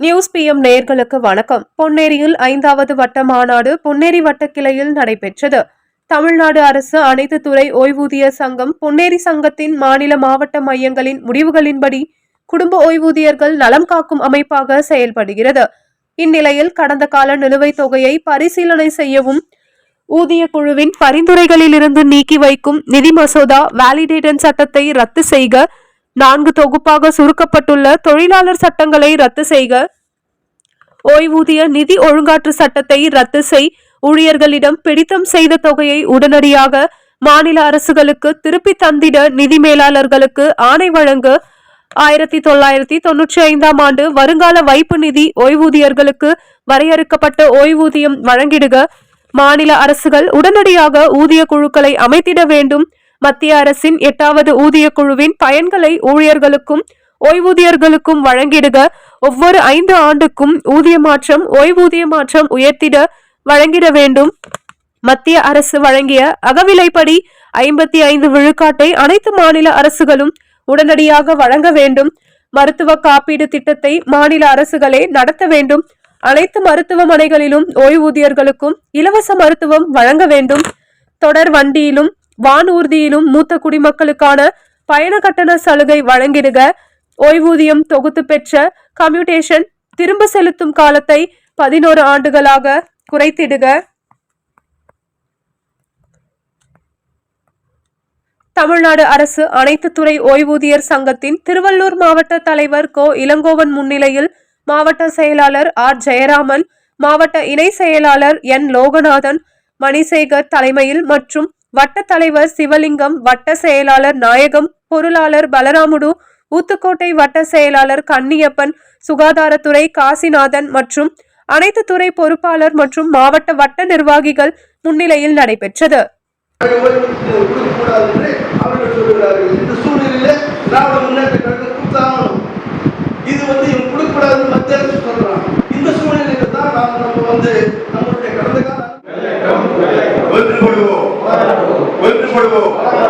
News PM நேர்களுக்கு வணக்கம். பொன்னேரியில் ஐந்தாவது வட்ட மாநாடு பொன்னேரி வட்ட கிளையில் நடைபெற்றது. தமிழ்நாடு அரசு அனைத்து துறை ஓய்வூதிய சங்கம் பொன்னேரி சங்கத்தின் மாநில மாவட்ட மையங்களின் முடிவுகளின்படி குடும்ப ஓய்வூதியர்கள் நலம் காக்கும் அமைப்பாக செயல்படுகிறது. இந்நிலையில் கடந்த கால நிலுவைத் தொகையை பரிசீலனை செய்யவும் ஊதிய குழுவின் பரிந்துரைகளிலிருந்து நீக்கி வைக்கும் நிதி மசோதா வேலிடேட்டன் சட்டத்தை ரத்து செய்க நான்கு தொகுப்பாக சுருக்கப்பட்டுள்ள தொழிலாளர் சட்டங்களை ரத்து செய்க. ஓய்வூதிய நிதி ஒழுங்காற்று சட்டத்தை ரத்து செய். ஊழியர்களிடம் பிடித்தம் செய்த தொகையை உடனடியாக மாநில அரசுகளுக்கு திருப்பி தந்திட நிதி மேலாளர்களுக்கு ஆணை வழங்க ஆயிரத்தி தொள்ளாயிரத்தி தொன்னூற்றி ஐந்தாம் ஆண்டு வருங்கால வைப்பு நிதி ஓய்வூதியர்களுக்கு வரையறுக்கப்பட்ட ஓய்வூதியம் வழங்கிடுக. மாநில அரசுகள் உடனடியாக ஊதிய குழுக்களை அமைத்திட வேண்டும். மத்திய அரசின் எட்டாவது ஊதிய குழுவின் பயன்களை ஊழியர்களுக்கும் ஓய்வூதியர்களுக்கும் வழங்கிடுக. ஒவ்வொரு ஐந்து ஆண்டுக்கும் ஊதிய மாற்றம் ஓய்வூதிய மாற்றம் உயர்த்திட வழங்கிட வேண்டும். மத்திய அரசு வழங்கிய அகவிலைப்படி ஐம்பத்தி ஐந்து விழுக்காட்டை அனைத்து மாநில அரசுகளும் உடனடியாக வழங்க வேண்டும். மருத்துவ காப்பீடு திட்டத்தை மாநில அரசுகளே நடத்த வேண்டும். அனைத்து மருத்துவமனைகளிலும் ஓய்வூதியர்களுக்கும் இலவச மருத்துவம் வழங்க வேண்டும். தொடர் வண்டியிலும் வானூர்தியிலும் மூத்த குடிமக்களுக்கான பயண கட்டண சலுகை வழங்கிடுக. ஓய்வூதியம் தொகுத்து பெற்ற கம்யூட்டேஷன் திரும்ப செலுத்தும் காலத்தை பதினோரு ஆண்டுகளாக குறைத்திடுக. தமிழ்நாடு அரசு அனைத்து துறை ஓய்வூதியர் சங்கத்தின் திருவள்ளூர் மாவட்ட தலைவர் கோ. இளங்கோவன் முன்னிலையில் மாவட்ட செயலாளர் ஆர். ஜெயராமன் மாவட்ட இணை செயலாளர் என். லோகநாதன் மணிசேகர் தலைமையில் மற்றும் வட்ட தலைவர் சிவலிங்கம் வட்ட செயலாளர் நாயகம் பொருளாளர் பலராமுடு ஊத்துக்கோட்டை வட்ட செயலாளர் கன்னியப்பன் சுகாதாரத்துறை காசிநாதன் மற்றும் அனைத்து துறை பொறுப்பாளர் மற்றும் மாவட்ட வட்ட நிர்வாகிகள் முன்னிலையில் நடைபெற்றது. இது வந்து Obrigado.